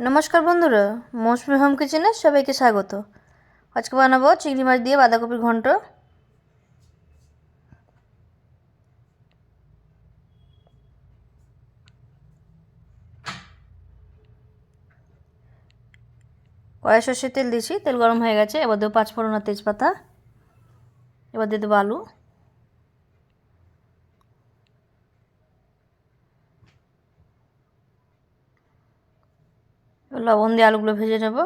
নমস্কার বন্ধুরা, মৌসুমি হোম কিচেনে সবাইকে স্বাগত। আজকে বানাবো চিংড়ি মাছ দিয়ে বাঁধাকপির ঘন্ট। কড়াই সর্ষের তেল দিয়েছি, তেল গরম হয়ে গেছে। এবার দেবো পাঁচ ফোড়ন তেজপাতা। এবার দিয়ে দেবো আলু। লবণ দিয়ে আলুগুলো ভেজে নেব।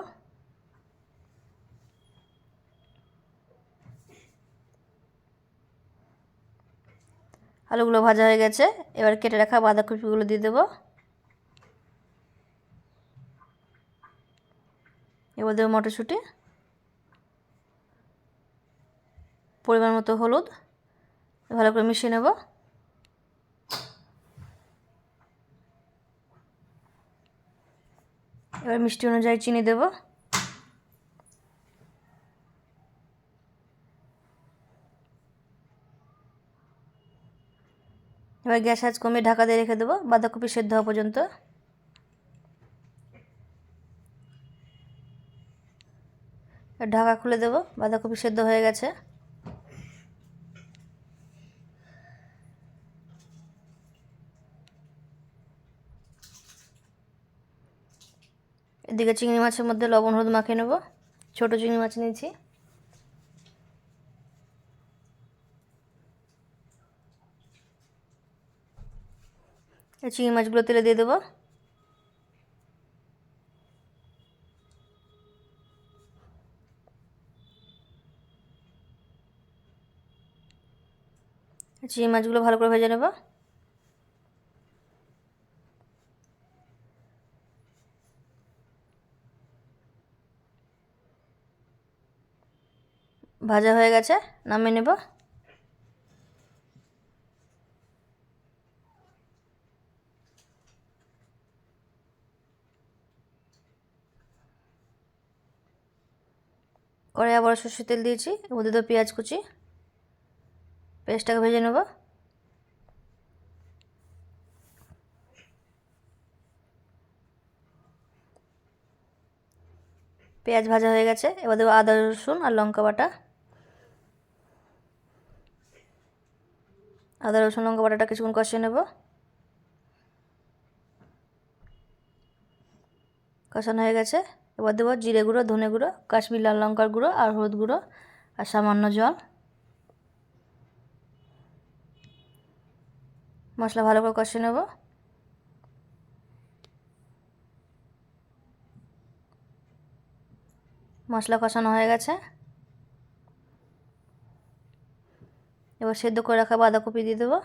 আলুগুলো ভাজা হয়ে গেছে। এবার কেটে রাখা বাঁধাকপিগুলো দিয়ে দেবো। এবার দেবো মটরশুঁটি। পরিমাণ মতো হলুদ। ভালো করে মিশিয়ে নেব। এবার মিষ্টি অনুযায়ী চিনি দেব। এবার গ্যাস আজ কমিয়ে ঢাকা দিয়ে রেখে দেবো, বাঁধাকপি সেদ্ধ হওয়া পর্যন্ত। ঢাকা খুলে দেবো, বাঁধাকপি সেদ্ধ হয়ে গেছে। এদিকে চিংড়ি মাছের মধ্যে লবণ, হলুদ মাখিয়ে নেব। ছোটো চিংড়ি মাছ নিয়েছি। চিংড়ি মাছগুলো তেলে দিয়ে দেবো। চিংড়ি মাছগুলো ভালো করে ভেজে নেব। ভাজা হয়ে গেছে, নামিয়ে নেব। কড়াই আবার সর্ষের তেল দিয়েছি ওদের তো পেঁয়াজ কুচি। পেঁয়াজটাকে ভেজে নেব। পেঁয়াজ ভাজা হয়ে গেছে, এবার দেবো আদা রসুন আর লঙ্কা বাটা। আদা, রসুন, লঙ্কা বাটাটা কিছুক্ষণ কষিয়ে নেব। কষানো হয়ে গেছে। এবার দেবো জিরে গুঁড়ো, ধনে গুঁড়ো, কাশ্মীর লাল লঙ্কার গুঁড়ো আর হলুদ গুঁড়ো আর সামান্য জল। মশলা ভালো করে কষিয়ে নেব। মশলা কষানো হয়ে গেছে। এবার সেদ্ধ করে রাখা বাঁধাকপি দিয়ে দেবো।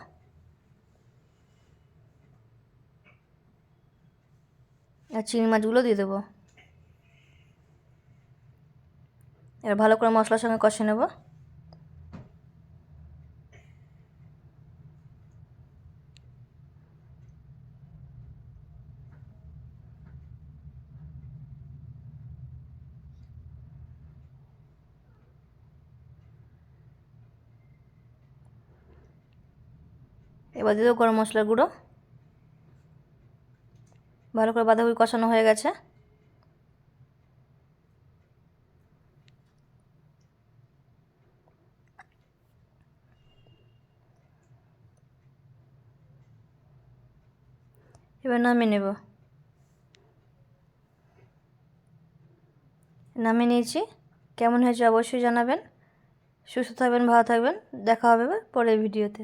আর চিংড়ি মাছগুলো দিয়ে দেবো। এবার ভালো করে মশলার সঙ্গে কষে নেব। এবার দিয়ে দেবো গরম মশলার গুঁড়ো। ভালো করে বাঁধাকপি কষানো হয়ে গেছে। এবার নামিয়ে নেব। নামিয়ে নিয়েছি। কেমন হয়েছে অবশ্যই জানাবেন। সুস্থ থাকবেন, ভালো থাকবেন। দেখা হবে পরের ভিডিওতে।